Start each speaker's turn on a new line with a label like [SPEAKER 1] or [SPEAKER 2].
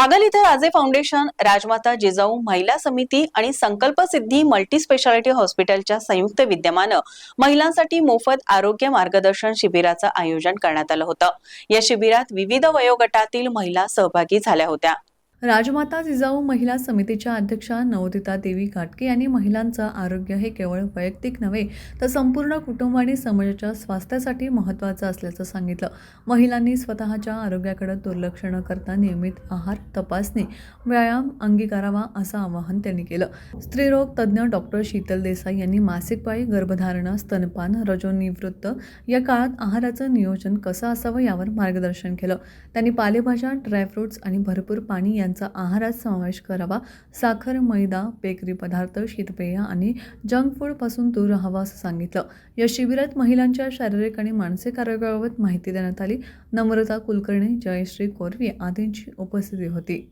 [SPEAKER 1] कागल इथं राजे फाउंडेशन राजमाता जिजाऊ महिला समिती आणि संकल्प सिद्धी मल्टी स्पेशालिटी हॉस्पिटलच्या संयुक्त विद्यमानं महिलांसाठी मोफत आरोग्य मार्गदर्शन शिबिराचं आयोजन करण्यात आलं होतं. या शिबिरात विविध वयोगटातील महिला सहभागी झाल्या होत्या.
[SPEAKER 2] राजमाता जिजाऊ महिला समितीच्या अध्यक्षा नवोदिता देवी घाटके यांनी महिलांचं आरोग्य हे केवळ वैयक्तिक नव्हे तर संपूर्ण कुटुंब आणि समाजाच्या स्वास्थ्यासाठी महत्त्वाचं असल्याचं सांगितलं. महिलांनी स्वतःच्या आरोग्याकडे दुर्लक्ष न करता नियमित आहार तपासणी व्यायाम अंगीकारावा असं आवाहन त्यांनी केलं. स्त्रीरोग तज्ज्ञ डॉक्टर शीतल देसाई यांनी मासिक पाळी गर्भधारणा स्तनपान रजोनिवृत्त या काळात आहाराचं नियोजन कसं असावं यावर मार्गदर्शन केलं. त्यांनी पालेभाज्या ड्रायफ्रुट्स आणि भरपूर पाणी यांचा आहारात समावेश करावा. साखर मैदा बेकरी पदार्थ शीतपेय आणि जंक फूडपासून दूर राहावा असं सांगितलं. या शिबिरात महिलांच्या शारीरिक आणि मानसिक आरोग्याबाबत माहिती देण्यात आली. नम्रता कुलकर्णी जयश्री कोरवी आदींची उपस्थिती होती.